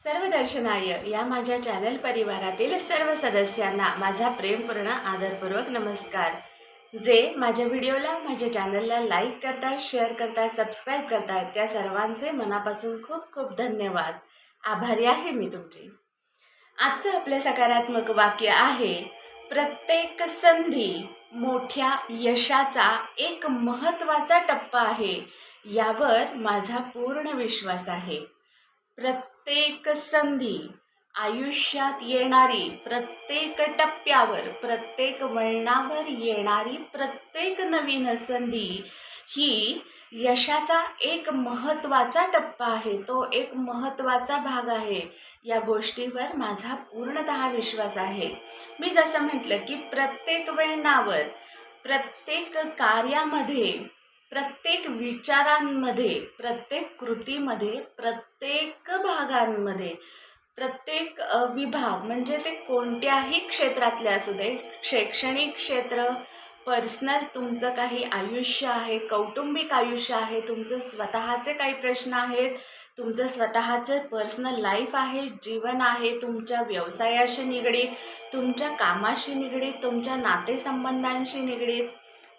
सर्व दर्शनाय या माझ्या चॅनल परिवारातील सर्व सदस्यांना माझा प्रेमपूर्ण आदरपूर्वक नमस्कार. जे माझ्या व्हिडिओला माझ्या चॅनलला लाईक करताय शेअर करताय सबस्क्राईब करताय त्या सर्वांचे मनापासून खूप खूप धन्यवाद. आभारी आहे मी तुमची. आजचं आपलं सकारात्मक वाक्य आहे प्रत्येक संधी मोठ्या यशाचा एक महत्त्वाचा टप्पा आहे. यावर माझा पूर्ण विश्वास आहे. प्रत्येक संधी आयुष्यात येणारी प्रत्येक टप्प्यावर प्रत्येक वळणावर येणारी प्रत्येक नवीन संधी ही यशाचा एक महत्त्वाचा टप्पा आहे. तो एक महत्त्वाचा भाग आहे. या गोष्टीवर माझा पूर्णतः विश्वास आहे. मी जसं म्हटलं की प्रत्येक वळणावर प्रत्येक कार्यामध्ये प्रत्येक विचारांमध्ये प्रत्येक कृतीमध्ये प्रत्येक भागांमध्ये प्रत्येक विभाग म्हणजे ते कोणत्याही क्षेत्रातले असू दे शैक्षणिक क्षेत्र पर्सनल तुमचं काही आयुष्य आहे कौटुंबिक आयुष्य आहे तुमचं स्वतःचे काही प्रश्न आहेत तुमचं स्वतःचं पर्सनल लाईफ आहे जीवन आहे तुमच्या व्यवसायाशी निगडीत तुमच्या कामाशी निगडीत तुमच्या नातेसंबंधांशी निगडीत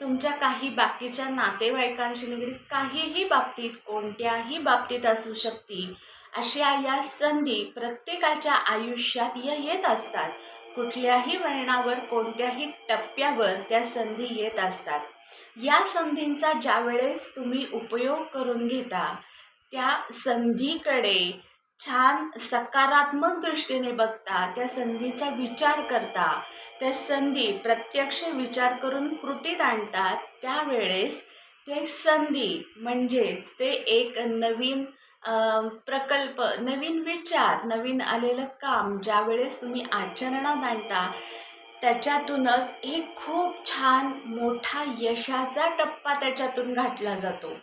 तुमच्या काही बाकीच्या नातेवाईकांशी निगडीत काहीही बाबतीत कोणत्याही बाबतीत असू शकते. अशा या संधी प्रत्येकाच्या आयुष्यात या येत असतात. कुठल्याही वळणावर कोणत्याही टप्प्यावर त्या संधी येत असतात. या संधींचा ज्यावेळेस तुम्ही उपयोग करून घेता त्या संधीकडे छान सकारात्मक दृष्टीने बघता त्या संधीचा विचार करता त्या संधी प्रत्यक्ष विचार करून कृतीत आणतात त्यावेळेस ते संधी म्हणजेच ते एक नवीन प्रकल्प नवीन विचार नवीन आलेलं काम ज्यावेळेस तुम्ही आचरणात आणता त्याच्यातूनच एक खूप छान मोठा यशाचा टप्पा त्याच्यातून गाठला जातो.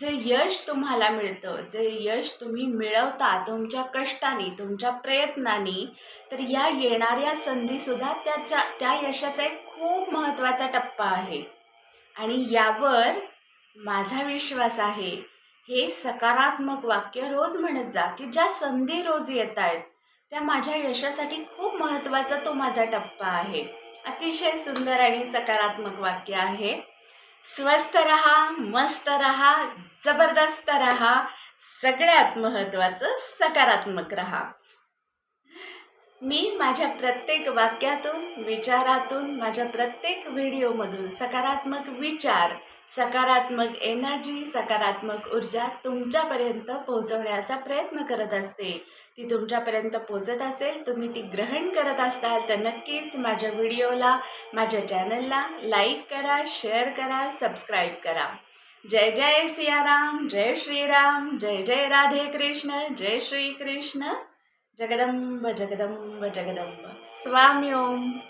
जे यश तुम्हाला मिळतं जे यश तुम्ही मिळवता तुमच्या कष्टाने तुमच्या प्रयत्नांनी तर या येणाऱ्या संधीसुद्धा त्याचा त्या यशाचा एक खूप महत्त्वाचा टप्पा आहे. आणि यावर माझा विश्वास आहे हे सकारात्मक वाक्य रोज म्हणत जा की ज्या संधी रोज येत आहेत त्या माझ्या यशासाठी खूप महत्त्वाचा तो माझा टप्पा आहे. अतिशय सुंदर आणि सकारात्मक वाक्य आहे. स्वस्थ रहा मस्त रहा जबरदस्त रहा सगळ्यात महत्त्वाचं सकारात्मक रहा. मी माझ्या प्रत्येक वाक्यातून विचारातून माझ्या प्रत्येक व्हिडिओमधून सकारात्मक विचार सकारात्मक एनर्जी सकारात्मक ऊर्जा तुमच्यापर्यंत पोहोचवण्याचा प्रयत्न करत असते. ती तुमच्यापर्यंत पोचत असेल तुम्ही ती ग्रहण करत असाल तर नक्कीच माझ्या व्हिडिओला माझ्या चॅनलला लाईक करा शेअर करा सबस्क्राईब करा. जय जय सियाराम जय श्रीराम जय जय राधे कृष्ण जय श्री कृष्ण. जगदंब जगदंब जगदंब. स्वामी ओम.